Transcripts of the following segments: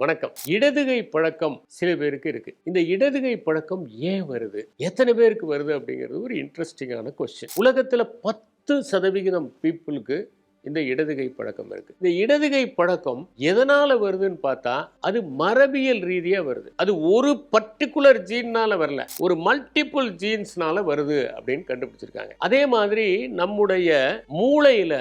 வணக்கம். இடதுகை பழக்கம் சில பேருக்கு இருக்கு. இந்த இடதுகை பழக்கம் ஏன் வருது? எத்தனை பேருக்கு வருது அப்படிங்கிறது ஒரு இன்ட்ரெஸ்டிங்கான கொஸ்டின் உலகத்துல பத்து சதவிகிதம் பீப்புளுக்கு இந்த இடதுகை பழக்கம் இருக்கு. இந்த இடதுகை பழக்கம் எதனால வருதுன்னு பார்த்தா அது மரபியல் ரீதியா வருது. அது ஒரு பர்டிகுலர் ஜீன்னால வரல. ஒரு மல்டிபிள் ஜீன்ஸ்னால வருது அப்படின்னு கண்டுபிடிச்சிருக்காங்க. அதே மாதிரி நம்முடைய மூளையில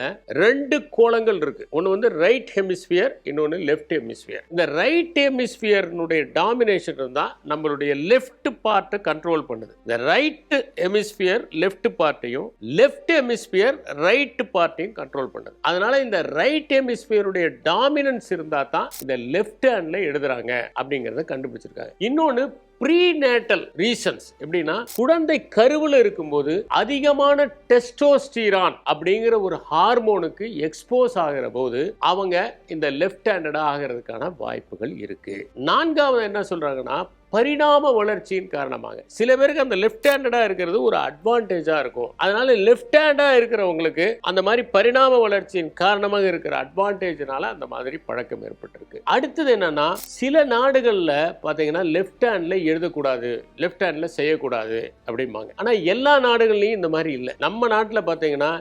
ரெண்டு கோலங்கள் இருக்கு. ஒன்று வந்து ரைட் ஹெமிஸ்பியர் இன்னொன்று லெஃப்ட் ஹெமிஸ்பியர் இந்த ரைட் ஹெமிஸ்பியர்னுடைய டாமினேஷன் இருந்தா நம்மளுடைய லெஃப்ட் பார்ட்டை கண்ட்ரோல் பண்ணுது. இந்த ரைட் ஹெமிஸ்பியர் லெஃப்ட் பார்ட்டையும் லெஃப்ட் ஹெமிஸ்பியர் ரைட் பார்ட்டையும் கண்ட்ரோல் பண்ணுது. அதனால இந்த ரைட் ஹெமிஸ்பியருடைய டாமினன்ஸ் இருந்தா தான் இந்த லெஃப்ட் ஹேண்டில் எழுதுறாங்க அப்படிங்கறத கண்டுபிடிச்சிருக்காங்க. இன்னொன்னு ப்ரீநேட்டல் ரீசன்ஸ் எப்படின்னா குழந்தை கருவில் இருக்கும்போது அதிகமான டெஸ்டோஸ்டீரான் அப்படிங்கிற ஒரு ஹார்மோனுக்கு எக்ஸ்போஸ் ஆகிற போது அவங்க இந்த லெஃப்ட் ஹேண்டடா ஆகிறதுக்கான வாய்ப்புகள் இருக்கு. நான்காவது என்ன சொல்றாங்கன்னா பரிணாம வளர்ச்சியின் காரணமாக. சில பேருக்கு அந்த லெஃப்ட் ஹேண்டடாக இருக்கிறது ஒரு அட்வான்டேஜாக இருக்கும். அதனால லெஃப்ட் ஹேண்டாக இருக்கிறவங்களுக்கு அந்த மாதிரி பரிணாம வளர்ச்சியின் காரணமாக இருக்கிற அட்வான்டேஜ்னால அந்த மாதிரி பழக்கம் ஏற்பட்டிருக்கு. அடுத்தது என்னன்னா சில நாடுகளில் பார்த்தீங்கன்னா லெஃப்ட் ஹேண்ட்ல எழுதக்கூடாது லெஃப்ட் ஹேண்டில் செய்யக்கூடாது அப்படிம்பாங்க. ஆனால் எல்லா நாடுகள்லையும் இந்த மாதிரி இல்லை. நம்ம நாட்டில் பார்த்தீங்கன்னா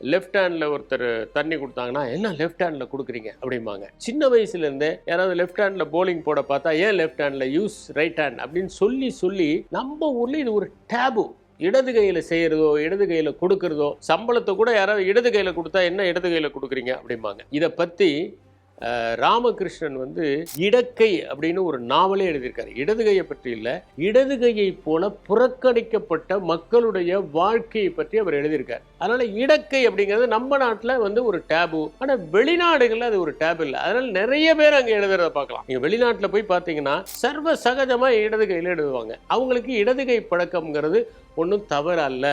லெஃப்ட் ஹேண்டில் ஒருத்தர் தண்ணி கொடுத்தாங்கன்னா என்ன லெஃப்ட் ஹேண்டில் கொடுக்குறீங்க? அப்படிம்பாங்க. சின்ன வயசுலேருந்தே யாராவது லெஃப்ட் ஹேண்டில் போலிங் போட பார்த்தா ஏன் லெஃப்ட் ஹேண்டில் யூஸ் ரைட் ஹேண்ட் அப்படின்னு சொல்லி சொல்லி நம்ம ஊரில் இது ஒரு டேபு இடது கையில் செய்கிறதோ இடது கையில் கொடுக்கறதோ சம்பளத்தை கூட யாராவது இடது கையில் கொடுத்தா என்ன இடது கையில் கொடுக்குறீங்க? அப்படிம்பாங்க. இதை பற்றி ராமகிருஷ்ணன் வந்து இடக்கை அப்படின்னு ஒரு நாவலே எழுதியிருக்காரு. இடது கையை பற்றி இல்லை இடது கையை போல புறக்கணிக்கப்பட்ட மக்களுடைய வாழ்க்கையை பற்றி அவர் எழுதியிருக்கார். அதனால இடக்கை அப்படிங்கிறது நம்ம நாட்டில் வந்து ஒரு டேபு ஆனால் வெளிநாடுகளில் அது ஒரு டேப் இல்லை. அதனால நிறைய பேர் அங்கே எழுதுறத பார்க்கலாம். நீங்கள் வெளிநாட்டில் போய் பார்த்தீங்கன்னா சர்வ சகஜமாக இடது கையில் எழுதுவாங்க. அவங்களுக்கு இடது கை பழக்கம்ங்கிறது ஒன்றும் தவறு அல்ல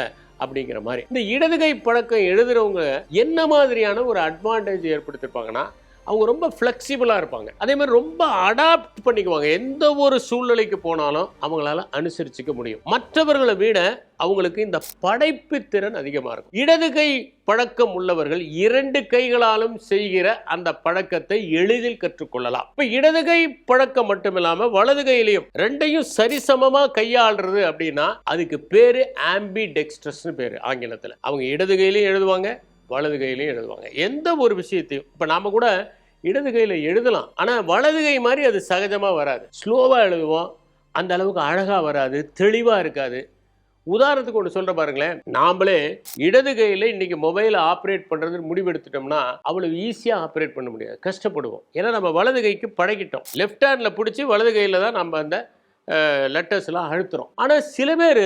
அப்படிங்கிற மாதிரி. இந்த இடதுகை பழக்கம் எழுதுறவங்க என்ன மாதிரியான ஒரு அட்வான்டேஜ் ஏற்படுத்திருப்பாங்கன்னா அவங்க ரொம்ப ஃப்ளெக்சிபிளாக இருப்பாங்க. அதே மாதிரி ரொம்ப அடாப்ட் பண்ணிக்குவாங்க. எந்த ஒரு சூழ்நிலைக்கு போனாலும் அவங்களால அனுசரிச்சுக்க முடியும். மற்றவர்களை விட அவங்களுக்கு இந்த படைப்பு திறன் அதிகமாக இருக்கும். இடது கை பழக்கம் உள்ளவர்கள் இரண்டு கைகளாலும் செய்கிற அந்த பழக்கத்தை எளிதில் கற்றுக்கொள்ளலாம். இப்போ இடது கை பழக்கம் மட்டும் இல்லாமல் வலது கையிலையும் ரெண்டையும் சரிசமமாக கையாளுறது அப்படின்னா அதுக்கு பேர் ஆம்பி டெக்ஸ்ட்ரஸ்னு பேர் ஆங்கிலத்தில். அவங்க இடது கையிலையும் எழுதுவாங்க வலது கையிலையும் எழுதுவாங்க. எந்த ஒரு விஷயத்தையும் இப்போ நாம் கூட இடது கையில் எழுதலாம். ஆனால் வலது கை மாதிரி அது சகஜமாக வராது. ஸ்லோவாக எழுதுவோம். அந்த அளவுக்கு அழகாக வராது. தெளிவாக இருக்காது. உதாரணத்துக்கு ஒன்று சொல்கிற பாருங்களேன். நாமளே இடது கையில் இன்னைக்கு மொபைலை ஆப்ரேட் பண்ணுறது முடிவெடுத்துட்டோம்னா அவ்வளவு ஈஸியாக ஆப்ரேட் பண்ண முடியாது. கஷ்டப்படுவோம். ஏன்னா நம்ம வலது கைக்கு பழகிட்டோம். லெஃப்ட் ஹேண்டில் பிடிச்சி வலது கையில் தான் நம்ம அந்த லெட்டர்ஸ்லாம் அழுத்துறோம். ஆனால் சில பேர்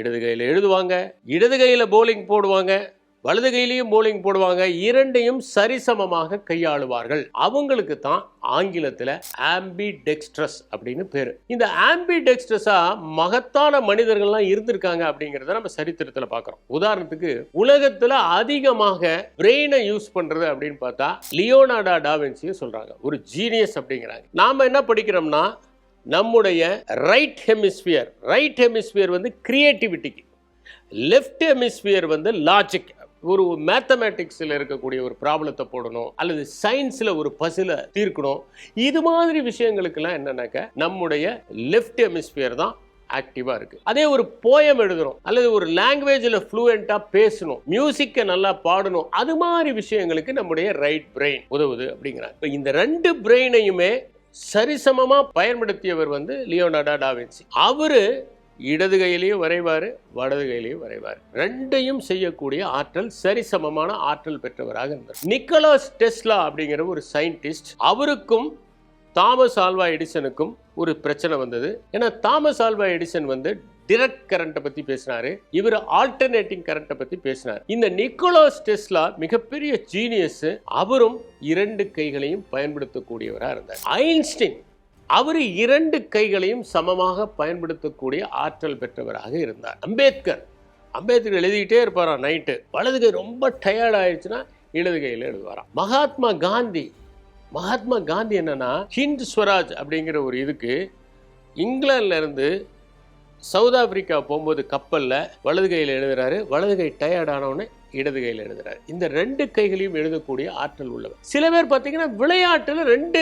இடது கையில் எழுதுவாங்க இடது கையில் போலிங் போடுவாங்க. வலது கையிலையும் போலிங் போடுவாங்க. இரண்டையும் சரிசமமாக கையாளுவார்கள். அவங்களுக்கு தான் ஆங்கிலத்தில் ஆம்பி டெக்ஸ்ட்ரஸ் அப்படின்னு பேர். இந்த ஆம்பி டெக்ஸ்ட்ரஸாக மகத்தான மனிதர்கள்லாம் இருந்திருக்காங்க அப்படிங்கிறத நம்ம சரித்திரத்தில் பார்க்குறோம். உதாரணத்துக்கு உலகத்தில் அதிகமாக பிரெயினை யூஸ் பண்ணுறது அப்படின்னு பார்த்தா லியோனார்டா டாவின்சியை சொல்கிறாங்க ஒரு ஜீனியஸ் அப்படிங்கிறாங்க. நாம் என்ன படிக்கிறோம்னா நம்முடைய ரைட் ஹெமிஸ்பியர் ரைட் ஹெமிஸ்பியர் வந்து கிரியேட்டிவிட்டிக்கு லெஃப்ட் ஹெமிஸ்பியர் வந்து லாஜிக் ஒரு மேத்தமேட்டிக்ஸில் இருக்கக்கூடிய ஒரு ப்ராப்ளத்தை போடணும் அல்லது சயின்ஸில் ஒரு பசில தீர்க்கணும். இது மாதிரி விஷயங்களுக்கெல்லாம் என்னன்னாக்க நம்முடைய லெஃப்ட் ஹெமிஸ்பியர் தான் ஆக்டிவாக இருக்குது அதே ஒரு போயம் எழுதுறோம் அல்லது ஒரு லாங்குவேஜில் ஃப்ளூயண்ட்டாக பேசணும் மியூசிக்கை நல்லா பாடணும் அது மாதிரி விஷயங்களுக்கு நம்முடைய ரைட் பிரெயின் உதவுது அப்படிங்கிறாங்க. இப்போ இந்த ரெண்டு பிரெயினையுமே சரிசமமாக பயன்படுத்தியவர் வந்து லியோனார்டா டாவின்சி அவர் இடது கையிலையும் வரைவார் வடது கையிலையும் வரைவார். ரெண்டையும் செய்யக்கூடிய ஆற்றல் சரிசமமான ஆற்றல் பெற்றவராக இருந்தார். நிக்கலாஸ் டெஸ்லா அப்படிங்கிற ஒரு சயின்டிஸ்ட் அவருக்கும் தாமஸ் ஆல்வா எடிசனுக்கும் ஒரு பிரச்சனை வந்தது. ஏன்னா தாமஸ் ஆல்வா எடிசன் வந்து டிரெக்ட் கரண்ட்டை பற்றி பேசினார் இவர் ஆல்டர்னேட்டிங் கரண்ட்டை பற்றி பேசினார். இந்த நிக்கோலாஸ் டெஸ்லா மிகப்பெரிய ஜீனியஸ் அவரும் இரண்டு கைகளையும் பயன்படுத்தக்கூடியவராக இருந்தார். ஐன்ஸ்டீன் அவர் இரண்டு கைகளையும் சமமாக பயன்படுத்தக்கூடிய ஆற்றல் பெற்றவராக இருந்தார். அம்பேத்கர். அம்பேத்கர் எழுதிக்கிட்டே இருப்பாராம் நைட்டு வலது கை ரொம்ப டயர்ட் ஆயிடுச்சுன்னா இடது கையில் எழுதுவாராம். மகாத்மா காந்தி. மகாத்மா காந்தி என்னன்னா ஹிந்த் ஸ்வராஜ் அப்படிங்கிற ஒரு இதுக்கு இங்கிலாந்துலேருந்து சவுத் ஆப்பிரிக்கா போகும்போது கப்பலில் வலது கையில் எழுதுறாரு. வலது கை டயர்ட் ஆனவுடனே இடது கையில் எழுதுறாரு. இந்த ரெண்டு கைகளையும் எழுதக்கூடிய ஆற்றல் உள்ளவர். சில பேர் பார்த்தீங்கன்னா விளையாட்டில் ரெண்டு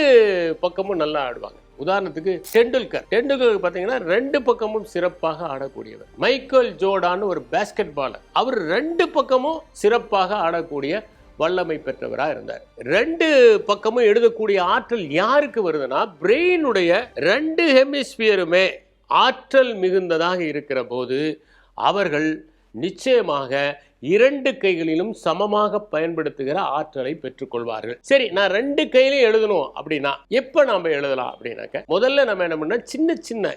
பக்கமும் நல்லா ஆடுவாங்க. உதாரணத்துக்கு டெண்டுல்கர். டெண்டுல்கர் பார்த்தீங்கன்னா ரெண்டு பக்கமும் சிறப்பாக ஆடக்கூடியவர். மைக்கேல் ஜோர்டான் ஒரு பேஸ்கெட் பாலர் அவர் ரெண்டு பக்கமும் சிறப்பாக ஆடக்கூடிய வல்லமை பெற்றவராக இருந்தார். ரெண்டு பக்கமும் எழுதக்கூடிய ஆற்றல் யாருக்கு வருதுன்னா பிரெயினுடைய ரெண்டு ஹெமிஸ்பியருமே ஆற்றல் மிகுந்ததாக இருக்கிற போது அவர்கள் நிச்சயமாக இரண்டு கைகளிலும் சமமாக பயன்படுத்துகிற ஆற்றலை பெற்றுக்கொள்வார்கள். சரி நான் ரெண்டு கையிலையும் எழுதணும் அப்படின்னா எப்போ நாம் எழுதலாம் அப்படின்னாக்க முதல்ல நம்ம என்ன பண்ணால் சின்ன சின்ன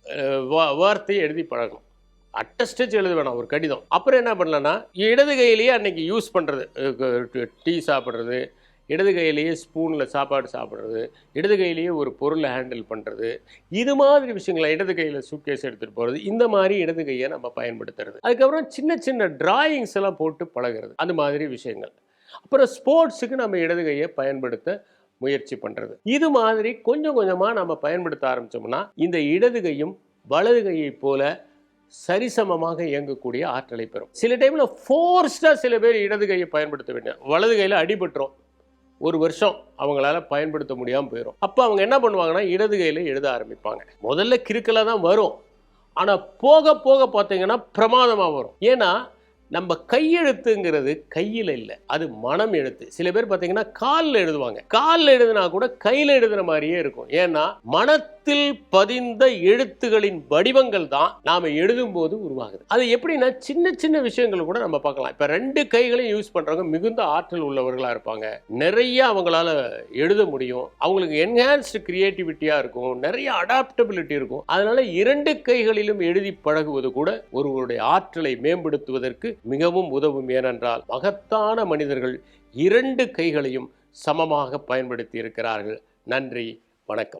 வார்த்தையை எழுதி பழகணும். அட்டஸ்டச் எழுத வேணாம் ஒரு கடிதம். அப்புறம் என்ன பண்ணலன்னா இடது கையிலேயே அன்னைக்கு யூஸ் பண்ணுறது டீ சாப்பிட்றது இடது கையிலேயே ஸ்பூனில் சாப்பாடு சாப்பிட்றது இடது கையிலேயே ஒரு பொருளை ஹேண்டில் பண்ணுறது இது மாதிரி விஷயங்களை இடது கையில் சூட்கேஸ் எடுத்துகிட்டு போகிறது இந்த மாதிரி இடது கையை நம்ம பயன்படுத்துறது. அதுக்கப்புறம் சின்ன சின்ன டிராயிங்ஸ் எல்லாம் போட்டு பழகிறது அந்த மாதிரி விஷயங்கள். அப்புறம் ஸ்போர்ட்ஸுக்கு நம்ம இடது கையை பயன்படுத்த முயற்சி பண்ணுறது இது மாதிரி கொஞ்சம் கொஞ்சமாக நம்ம பயன்படுத்த ஆரம்பித்தோம்னா இந்த இடது கையும் வலது கையை போல சரிசமமாக இயங்கக்கூடிய ஆற்றலை பெறும். சில டைமில் ஃபோர்ஸ்டாக சில பேர் இடது கையை பயன்படுத்த வேண்டிய வலது கையில் அடிபட்டுரும். ஒரு வருஷம் அவங்களால பயன்படுத்த முடியாமல் போயிடும் அப்போ அவங்க என்ன பண்ணுவாங்கன்னா இடது கையில் எழுத ஆரம்பிப்பாங்க. முதல்ல கிறுக்கலாக தான் வரும். ஆனால் போக போக பார்த்தீங்கன்னா பிரமாதமாக வரும். ஏன்னா நம்ம கையெழுத்துங்கிறது கையில் இல்லை. அது மனம் எழுத்து. சில பேர் பார்த்தீங்கன்னா காலில் எழுதுவாங்க. காலில் எழுதுனா கூட கையில் எழுதுன மாதிரியே இருக்கும். ஏன்னா மனத்தில் பதிந்த எழுத்துகளின் வடிவங்கள் தான் நாம எழுதும் போது உருவாகுது. அது எப்படின்னா சின்ன சின்ன விஷயங்கள் கூட நம்ம பார்க்கலாம். இப்போ ரெண்டு கைகளையும் யூஸ் பண்றவங்க மிகுந்த ஆற்றல் உள்ளவர்களா இருப்பாங்க. நிறைய அவங்களால எழுத முடியும். அவங்களுக்கு என்ஹான்ஸ்டு கிரியேட்டிவிட்டியா இருக்கும். நிறைய அடாப்டபிலிட்டி இருக்கும். அதனால இரண்டு கைகளிலும் எழுதி பழகுவது கூட ஒருவருடைய ஆற்றலை மேம்படுத்துவதற்கு மிகவும் உதவும். ஏனென்றால் மகத்தான மனிதர்கள் இரண்டு கைகளையும் சமமாக பயன்படுத்தி இருக்கிறார்கள். நன்றி வணக்கம்.